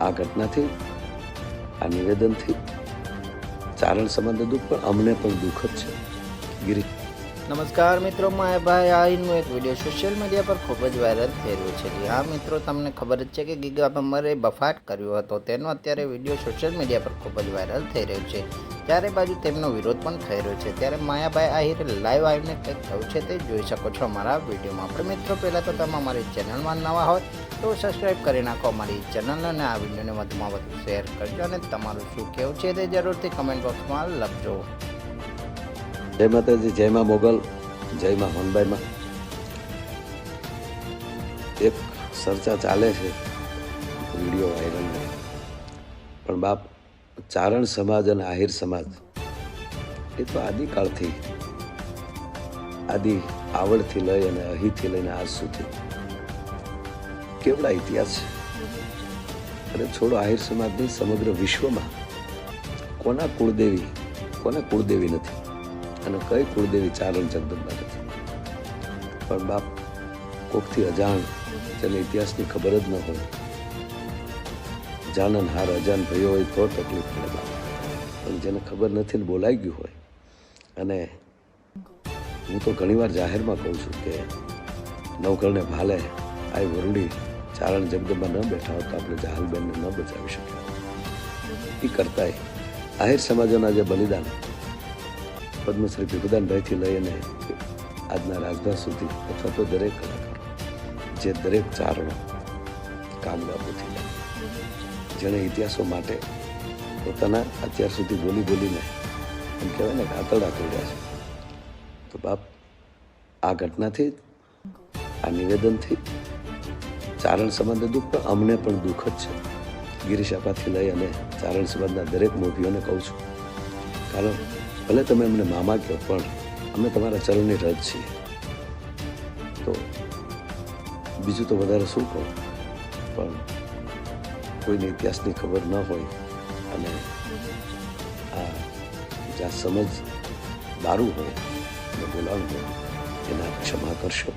આ ઘટનાથી આ નિવેદનથી ચારણ સંબંધ દુઃખ પણ અમને પણ દુઃખ જ છે. ગિરી. નમસ્કાર મિત્રો માયાભાઈ એનું એક વીડિયો સોશિયલ મીડિયા પર ખૂબ જ વાયરલ થઈ રહ્યો છે. હા મિત્રો, તમને ખબર જ છે કે ગીગા ભમરે બફાટ કર્યો હતો. તેનો અત્યારે વીડિયો સોશિયલ મીડિયા પર ખૂબ જ વાયરલ થઈ રહ્યો છે. ચારે બાજુ તેમનો વિરોધ પણ થઈ રહ્યો છે. ત્યારે માયાભાઈ આહિરે લાઈવ આવીને કંઈક થયું છે તે જોઈ શકો છો અમારા વિડીયોમાં. આપણે મિત્રો, પહેલાં તો તમે અમારી ચેનલમાં નવા હોય તો સબસ્ક્રાઈબ કરી નાખો અમારી ચેનલ અને આ વિડીયોને વધુમાં વધુ શેર કરજો અને તમારું શું કહેવું છે તે જરૂરથી કમેન્ટ બોક્સમાં લખજો. જય માતાજી જય માં મોગલ જય માં હોનબાઈમાં. એક ચર્ચા ચાલે છે, વીડિયો વાયરલ પણ બાપ, ચારણ સમાજ અને આહિર સમાજ, એ તો આદિકાળથી, આદિ આવડથી લઈ અને અહીંથી લઈને આજ સુધી, કેવડા ઇતિહાસ છે? અને છોડો આહિર સમાજની સમગ્ર વિશ્વમાં કોના કુળદેવી કોના કુળદેવી નથી? અને કઈ કુળદેવી ચારણ જગદંબા નથી? પણ બાપ કોકથી અજાણ, જેને ઇતિહાસની ખબર જ ન હોય. જાનન હાર અજાન ભયો હોય તો તકલીફ પડે બાપ. પણ જેને ખબર નથી ને બોલાઈ ગયું હોય, અને હું તો ઘણીવાર જાહેરમાં કહું છું કે નવકરને ભાલે આ વરુડી, ચારણ જગદંબા ન બેઠા હોત તો આપણે જાહલબેનને ન બચાવી શક્યા. એ કરતાંય આહિર સમાજના જે બલિદાન પદ્મશ્રી ભીખુદાનભાઈથી લઈ અને આજના રાજભા સુધી અથવા તો દરેક કલાકાર જે દરેક ચારણો કામ બાબુથી લઈ જેણે ઇતિહાસો માટે પોતાના અત્યાર સુધી બોલી બોલીને એમ કહેવાય ને આતરડા કર્યા છે તો બાપ આ ઘટનાથી આ નિવેદનથી ચારણ સંબંધ દુઃખ પણ અમને પણ દુઃખ જ છે ગિરીશ આપાથી લઈ અને ચારણ સંબંધના દરેક મોભીઓને કહું છું કારણ ભલે તમે અમને મામા કહો, પણ અમે તમારા ચરણની રજ છીએ. તો બીજું તો વધારે શું કહું? પણ કોઈને ઇતિહાસની ખબર ન હોય અને આ જ્યાં સમજ દારૂ હોય અને બોલાવ હોય એના ક્ષમા કરશો.